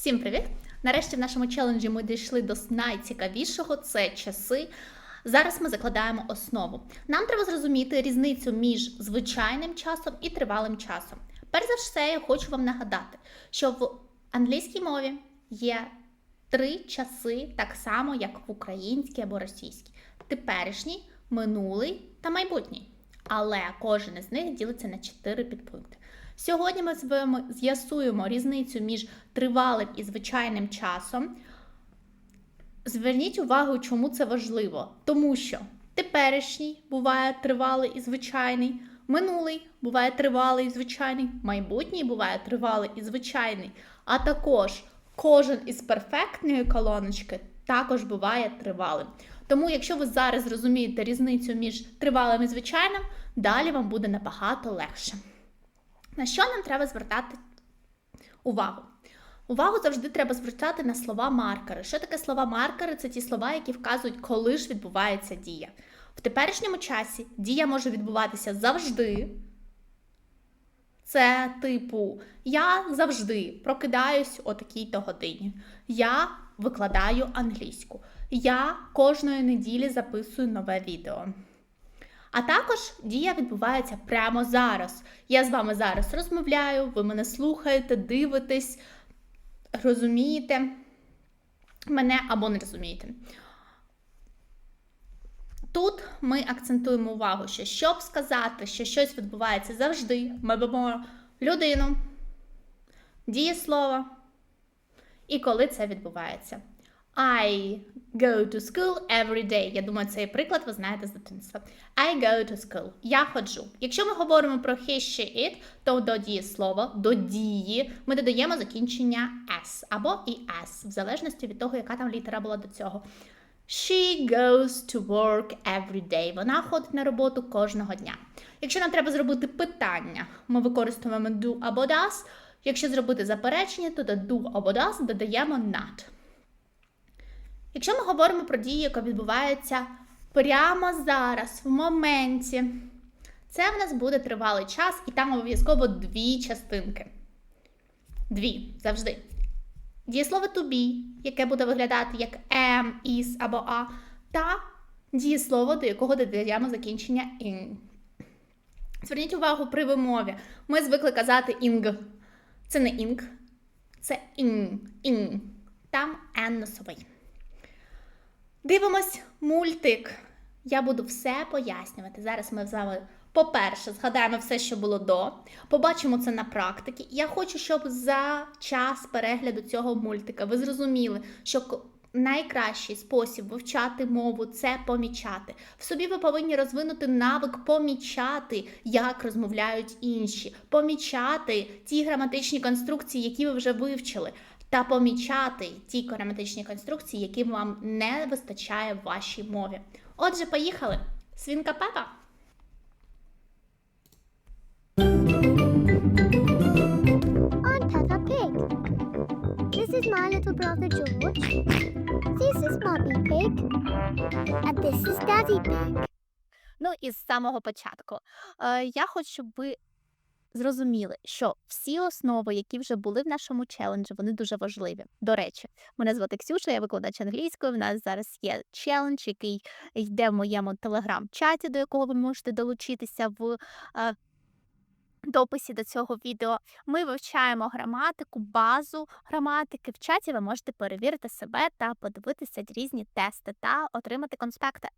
Всім привіт! Нарешті в нашому челенджі ми дійшли до найцікавішого це часи. Зараз ми закладаємо основу. Нам треба зрозуміти різницю між звичайним часом і тривалим часом. Перш за все, я хочу вам нагадати, що в англійській мові є три часи, так само, як в українській або російській: теперішній, минулий та майбутній. Але кожен із них ділиться на чотири підпункти. Сьогодні ми з вами з'ясуємо різницю між тривалим і звичайним часом. Зверніть увагу, чому це важливо. Тому що теперішній буває тривалий і звичайний, минулий буває тривалий і звичайний, майбутній буває тривалий і звичайний. А також кожен із перфектної колоночки також буває тривалим. Тому, якщо ви зараз зрозумієте різницю між тривалим і звичайним, далі вам буде набагато легше. На що нам треба звертати увагу? Увагу завжди треба звертати на слова маркери. Що таке слова маркери? Це ті слова, які вказують, коли ж відбувається дія. В теперішньому часі дія може відбуватися завжди. Це типу, я завжди прокидаюсь о такій-то годині. Я викладаю англійську. Я кожної неділі записую нове відео. А також дія відбувається прямо зараз. Я з вами зараз розмовляю, ви мене слухаєте, дивитесь, розумієте мене або не розумієте. Тут ми акцентуємо увагу, що щоб сказати, що щось відбувається завжди, ми беремо людину, дієслово і коли це відбувається. I go to school every day. Я думаю, цей приклад ви знаєте з дитинства. I go to school. Я ходжу. Якщо ми говоримо про he, she, it, то до дієслова, до дії ми додаємо закінчення s або і s, в залежності від того, яка там літера була до цього. She goes to work every day. Вона ходить на роботу кожного дня. Якщо нам треба зробити питання, ми використовуємо do або does. Якщо зробити заперечення, то до do або does додаємо not. Якщо ми говоримо про дію, яка відбувається прямо зараз, в моменті, це в нас буде тривалий час, і там обов'язково дві частинки. Дві завжди. Дієслово to be, яке буде виглядати як am, is або a, та дієслово, до якого додаємо закінчення in. Зверніть увагу при вимові. Ми звикли казати ing. Це не ing, це in. in. Там n носовий. Дивимось мультик. Я буду все пояснювати. Зараз ми з вами, по-перше, згадаємо все, що було до. Побачимо це на практиці. Я хочу, щоб за час перегляду цього мультика ви зрозуміли, що найкращий спосіб вивчати мову це помічати. В собі ви повинні розвинути навик помічати, як розмовляють інші, помічати ті граматичні конструкції, які ви вже вивчили та помічати ті граматичні конструкції, які вам не вистачає в вашій мові. Отже, поїхали! Свінка Пепа! I'm Peppa Pig. This is my little brother George. This is Mummy Pig. And this is Daddy Pig. Ну і з самого початку. Е, я хочу, щоб ви зрозуміли, що всі основи, які вже були в нашому челенджі, вони дуже важливі. До речі, мене звати Ксюша, я викладач англійської. В нас зараз є челендж, який йде в моєму телеграм-чаті, до якого ви можете долучитися в. Дописі до цього відео ми вивчаємо граматику, базу граматики. В чаті ви можете перевірити себе та подивитися різні тести та отримати конспекти.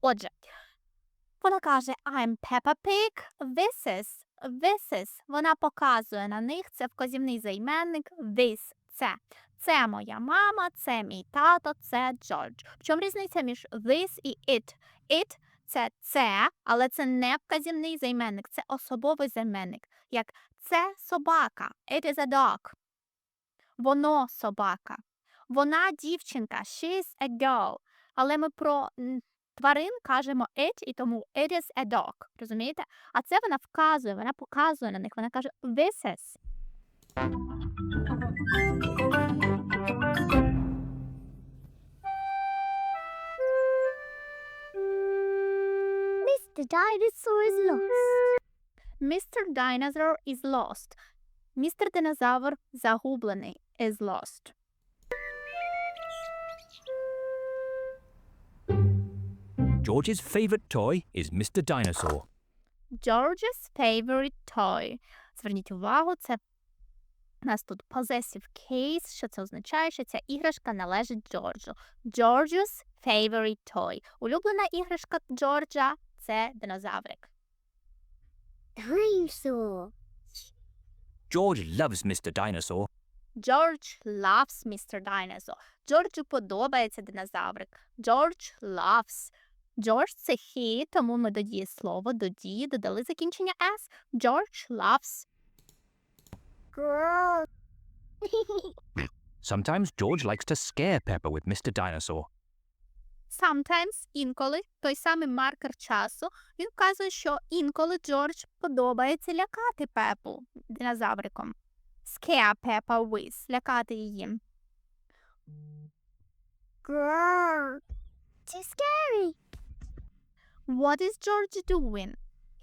Отже, вона каже I'm Peppa Pig, this is, this is. Вона показує на них, це вказівний займенник, this – це. Це моя мама, це мій тато, це Джордж. В чому різниця між this і it? It – це це, але це не вказівний займенник, це особовий займенник. Як це собака, it is a dog. Воно собака. Вона дівчинка, she's a girl. Але ми про тварин кажемо it, і тому it is a dog. Розумієте? А це вона вказує, вона показує на них. Вона каже this is. Mr. Dinosaur is lost. Mr. Dinosaur is lost. Містер Динозавр загублений. is lost. George's favourite toy is Mr. Dinosaur. George's favorite toy. Зверніть увагу, це у нас тут possessive case, що це означає, що ця іграшка належить Джорджу. George's favorite toy. Улюблена іграшка Джорджа це динозаврик. Dinosaur. George loves Mr. Dinosaur. George loves Mr. Dinosaur. Джорджу подобається динозаврик. George loves. George – це he, тому ми до дієслова, до дії додали закінчення s. George loves. Girl. Sometimes George likes to scare Pepper with Mr. Dinosaur. Sometimes, інколи, той самий маркер часу, він вказує, що інколи Джордж подобається лякати Пепу динозавриком. Scare Peppa with. Лякати її. Girl. Too scary. What is George doing?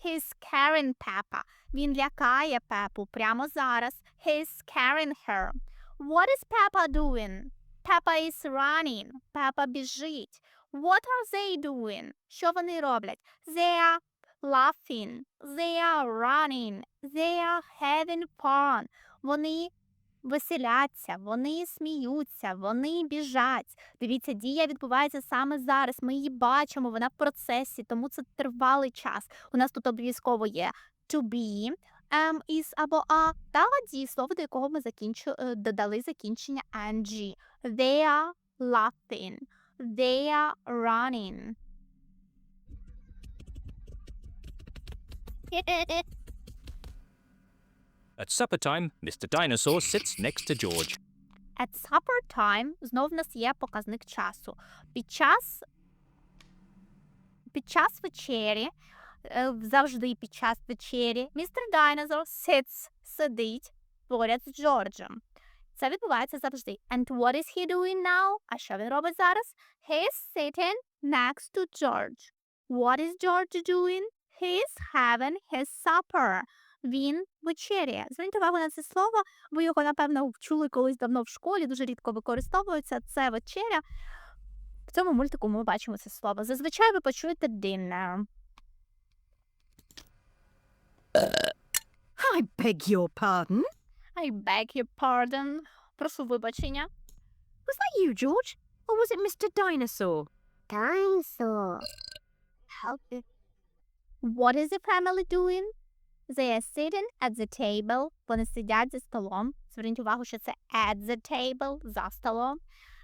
He's scaring Peppa. Він лякає Пепу прямо зараз. He's scaring her. What is Peppa doing? Peppa is running. Peppa біжить. What are they doing? Що вони роблять? They are laughing. They are running. They are having fun. Вони веселяться, вони сміються, вони біжать. Дивіться, дія відбувається саме зараз. Ми її бачимо, вона в процесі, тому це тривалий час. У нас тут обов'язково є to be, um, is або a, та дієслово, до якого ми закінчу, е, додали закінчення ing. They are laughing. They are running. At supper time, Mr. Dinosaur sits next to George. At supper time знов в нас є показник часу. Під час, під час вечері, е, завжди під час вечері, містер Dinosaur sits, сидить поряд з Джорджем. Це відбувається завжди. And what is he doing now? А що він робить зараз? He's sitting next to George. What is George doing? He's having his supper. Він вечеряє. Зверніть увагу на це слово. Ви його, напевно, чули колись давно в школі, дуже рідко використовується. Це вечеря. В цьому мультику ми бачимо це слово. Зазвичай ви почуєте dinner. I beg your pardon? I beg your pardon. Прошу вибачення. Was that you, George? Or was it Mr. Dinosaur? Dinosaur. How What is the family doing? They are sitting at the table. Вони сидять за столом. Зверніть увагу, що це at the table, за столом.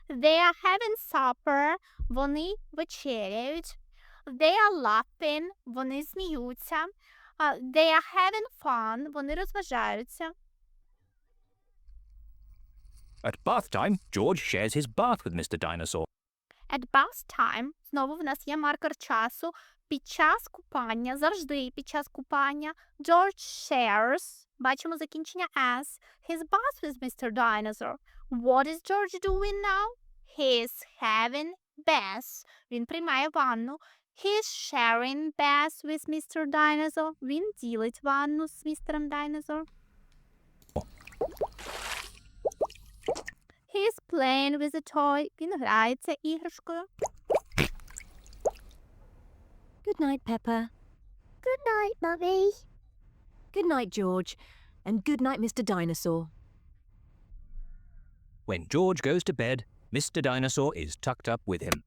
They are having supper. Вони вечеряють. They are laughing. Вони сміються. Uh, they are having fun. Вони розважаються. At bath time, George shares his bath with Mr. Dinosaur. At bath time, знову в нас є маркер часу. Під час купання, завжди під час купання, George shares, бачимо закінчення as, his bath with Mr. Dinosaur. What is George doing now? He's having bath. Він приймає ванну. He's sharing bath with Mr. Dinosaur. Він ділить ванну з містером Dinosaur. He's playing with a toy. Він грається іграшкою. Good night, Pepper. Good night, Mummy. Good night, George. And good night, Mr. Dinosaur. When George goes to bed, Mr. Dinosaur is tucked up with him.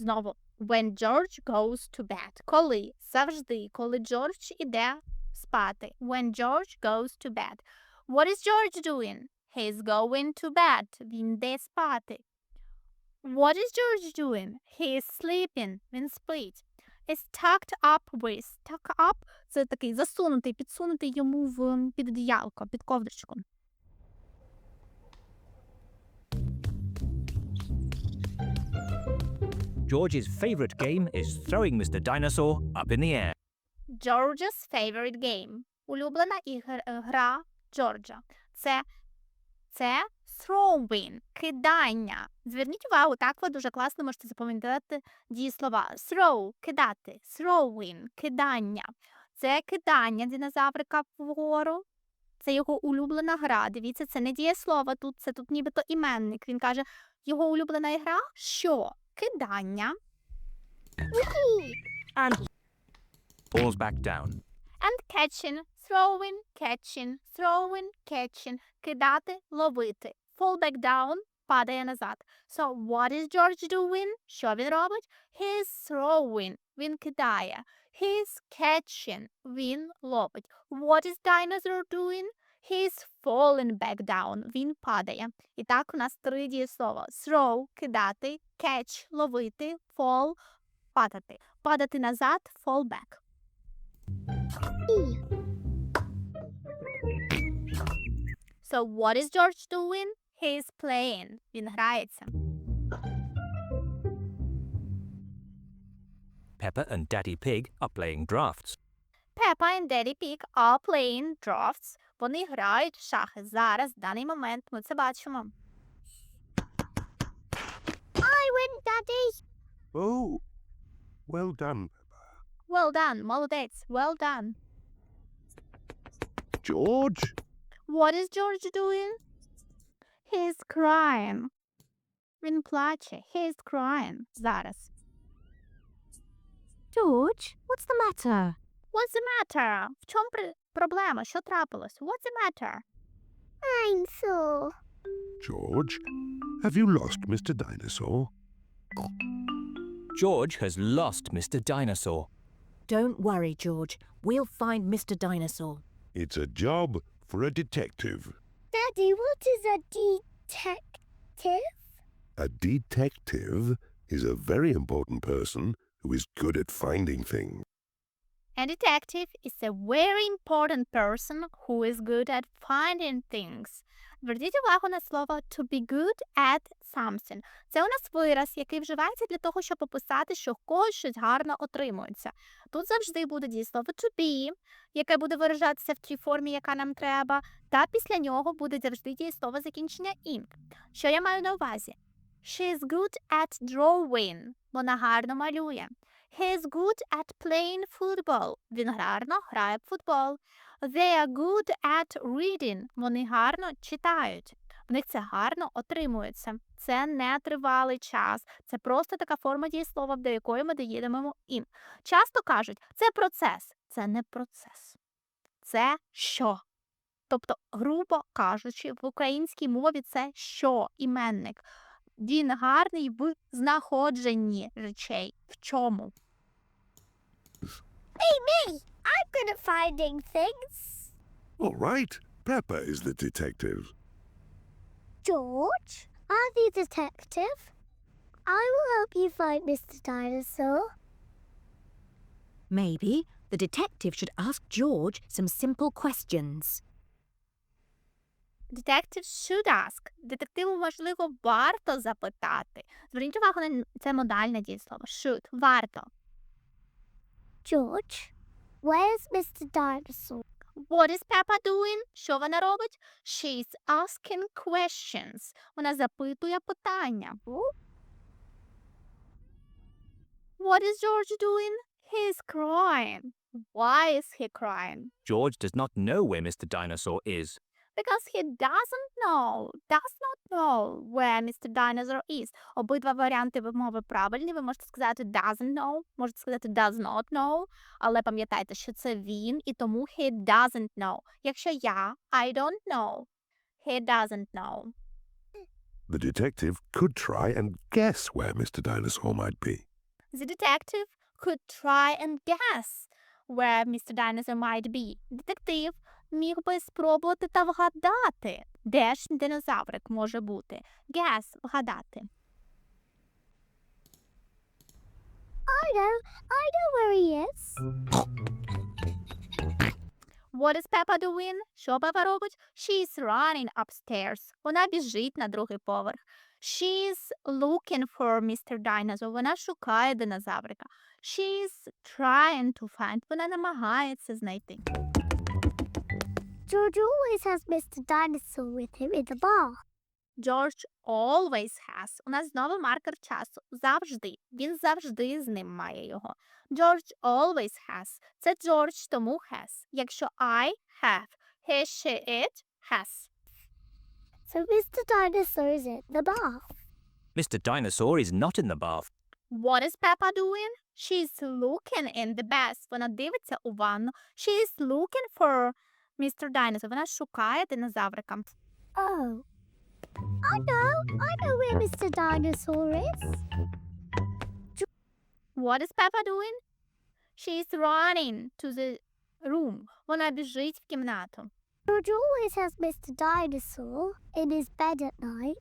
Знову, when George goes to bed. Коли? Завжди, коли Джордж іде спати. When George goes to bed. What is George doing? He's going to bed. Він йде спати. What is George doing? He's sleeping. Він спить. Is tucked up with. Tuck up – це такий засунутий, підсунутий йому в під одіялко, під ковдричку. George's favourite game is throwing Mr. Dinosaur up in the air. George's favorite game. Улюблена ігр, е, Джорджа. Це, це throwing, кидання. Зверніть увагу, так ви дуже класно можете запам'ятати дієслова. Throw – кидати, throwing – кидання. Це кидання динозаврика вгору. це його улюблена гра. Дивіться, це не дієслово тут, це тут нібито іменник. Він каже, його улюблена гра що? Кидання And Falls back down. and catching, throwing, catching, throwing, catching. Кидати, ловити. Fall back down, падає назад. So, what is George doing? Що він робить? He's throwing. Він кидає. He's catching. Він ловить. What is dinosaur doing? He's falling back down. Він падає. І так у нас три дієслова. Throw – кидати, catch – ловити, fall – падати. Падати назад – fall back. E. So what is George doing? He's playing. Він грається. Peppa and Daddy Pig are playing drafts. Peppa and Daddy Pig are playing drafts. Вони грають в шахи. Зараз, в даний момент, ми це бачимо. I win, Daddy. Oh, well done. Well done, молодець, well done. George? What is George doing? He's crying. Він плаче. He's crying. Зараз. George, what's the matter? What's the matter? В чому при- проблема? Що трапилось? What's the matter? I'm sore. George, have you lost Mr. Dinosaur? George has lost Mr. Dinosaur. Don't worry, George. We'll find Mr. Dinosaur. It's a job for a detective. Daddy, what is a detective? A detective is a very important person who is good at finding things. A detective is a very important person who is good at finding things. Зверніть увагу на слово to be good at something. Це у нас вираз, який вживається для того, щоб описати, що когось щось гарно отримується. Тут завжди буде дієслово to be, яке буде виражатися в тій формі, яка нам треба, та після нього буде завжди дієслово закінчення ing. Що я маю на увазі? She is good at drawing. Вона гарно малює. He is good at playing football. Він гарно грає в футбол. They are good at reading. Вони гарно читають. В них це гарно отримується. Це не тривалий час. Це просто така форма дієслова, до якої ми доїдемо ім. Часто кажуть, це процес. Це не процес. Це що? Тобто, грубо кажучи, в українській мові це що іменник. Він гарний в знаходженні речей. В чому? Me, I'm good at finding things. All right, Peppa is the detective. George, I'm the detective. I will help you find Mr. Dinosaur. Maybe the detective should ask George some simple questions. Detective should ask. Детективу, можливо, варто запитати. Зверніть увагу на н- це модальне дієслово. Should. Варто. George, where's Mr. Dinosaur? What is Peppa doing? Що вона робить? She's asking questions. Вона запитує питання. What is George doing? He's crying. Why is he crying? George does not know where Mr. Dinosaur is. Because he doesn't know, does not know where Mr. Dinosaur is. Обидва варіанти вимови правильні. Ви можете сказати doesn't know, можете сказати does not know, але пам'ятайте, що це він, і тому he doesn't know. Якщо я, I don't know, he doesn't know. The detective could try and guess where Mr. Dinosaur might be. The detective could try and guess where Mr. Dinosaur might be. Детектив міг би спробувати та вгадати, де ж динозаврик може бути. Guess – вгадати. I know, I know where he is. What is Peppa doing? Що Пепа робить? She's running upstairs. Вона біжить на другий поверх. She's looking for Mr. Dinosaur. Вона шукає динозаврика. She's trying to find. Вона намагається знайти. George always has Mr. Dinosaur with him in the bar. George always has. У нас знову маркер часу. Завжди. Він завжди з ним має його. George always has. Це George, тому has. Якщо I have, he, she, it, has. So Mr. Dinosaur is in the bath. Mr. Dinosaur is not in the bath. What is Peppa doing? She's looking in the bath. Вона дивиться у ванну. She is looking for Mr. Dinosaur. Вона шукає динозаврика. Oh. I know. I know where Mr. Dinosaur is. What is Peppa doing? She is running to the room. Вона біжить в кімнату. George always has Mr. Dinosaur in his bed at night.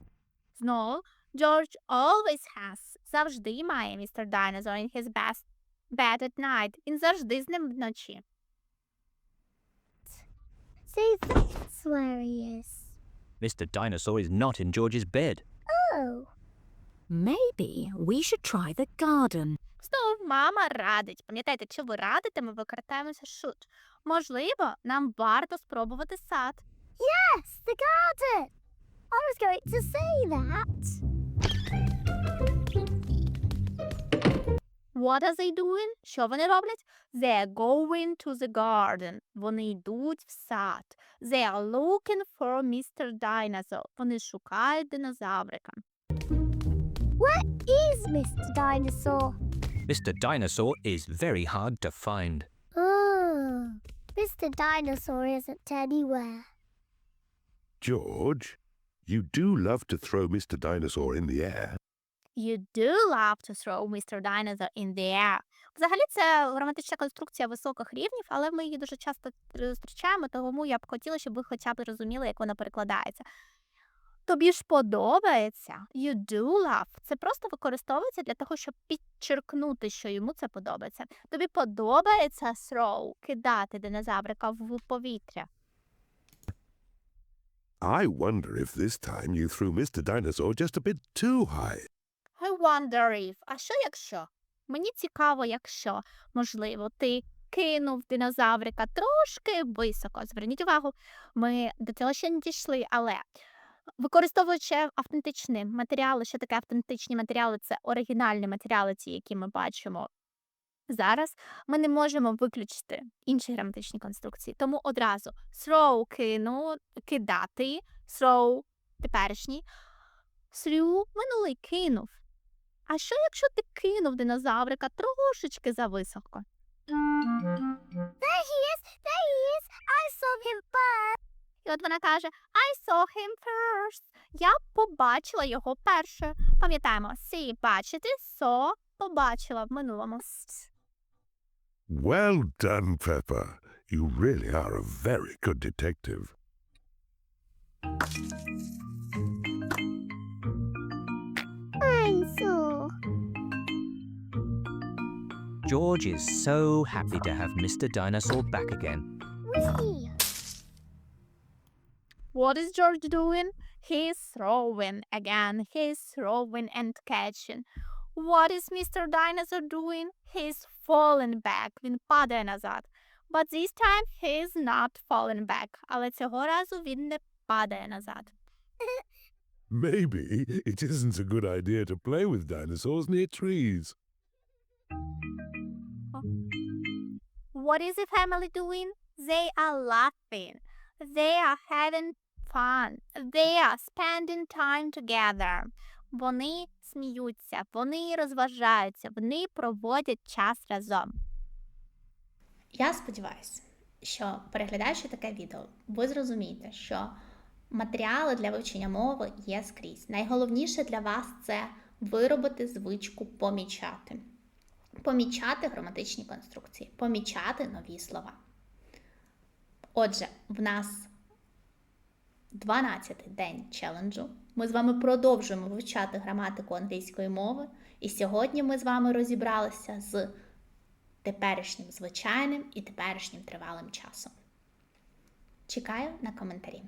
Знову, George always has. Завжди має Mr. Dinosaur in his best bed at night. Він завжди з ним вночі. See, that's where he is. Mr. Dinosaur is not in George's bed. Oh. Maybe we should try the garden. Знову мама радить. Пам'ятаєте, якщо ви радите, ми використаємося should. Можливо, нам варто спробувати сад. Yes, the garden. I was going to say that. What are they doing? Що вони роблять? They are going to the garden. Вони йдуть в сад. They are looking for Mr. Dinosaur. Вони шукають динозаврика. Where is Mr. Dinosaur? Mr. Dinosaur is very hard to find. Oh, Mr. Dinosaur isn't anywhere. George, you do love to throw Mr. Dinosaur in the air. You do love to throw Mr. Dinosaur in the air. Взагалі це граматична конструкція високих рівнів, але ми її дуже часто зустрічаємо, тому я б хотіла, щоб ви хоча б розуміли, як вона перекладається. Тобі ж подобається. You do love. Це просто використовується для того, щоб підчеркнути, що йому це подобається. Тобі подобається throw, кидати динозаврика в повітря. I wonder if this time you threw Mr. Dinosaur just a bit too high. Wonder if. А що якщо? Мені цікаво, якщо, можливо, ти кинув динозаврика трошки високо. Зверніть увагу, ми до цього ще не дійшли, але використовуючи автентичні матеріали, що таке автентичні матеріали, це оригінальні матеріали, ті, які ми бачимо зараз, ми не можемо виключити інші граматичні конструкції. Тому одразу throw кину, кидати, throw теперішній, threw минулий кинув. А що, якщо ти кинув динозаврика трошечки зависоко? There he is. There he is. I saw him first. І от вона каже: I saw him first. Я побачила його перше. Пам'ятаємо, see – бачити, saw – побачила в минулому. Well done, Pepper. You really are a very good detective. Dinosaur. George is so happy to have Mr. Dinosaur back again. Whee! What is George doing? He's throwing again. He's throwing and catching. What is Mr. Dinosaur doing? He's falling back. Він падає назад. But this time he's not falling back. Але цього разу він не падає назад. Maybe it isn't a good idea to play with dinosaurs near trees. What is the family doing? They are laughing. They are having fun. They are spending time together. Вони сміються, вони розважаються, вони проводять час разом. Я сподіваюся, що переглядаючи таке відео, ви зрозумієте, що матеріали для вивчення мови є скрізь. Найголовніше для вас це виробити звичку помічати. Помічати граматичні конструкції, помічати нові слова. Отже, в нас 12-й день челенджу. Ми з вами продовжуємо вивчати граматику англійської мови, і сьогодні ми з вами розібралися з теперішнім звичайним і теперішнім тривалим часом. Чекаю на коментарі.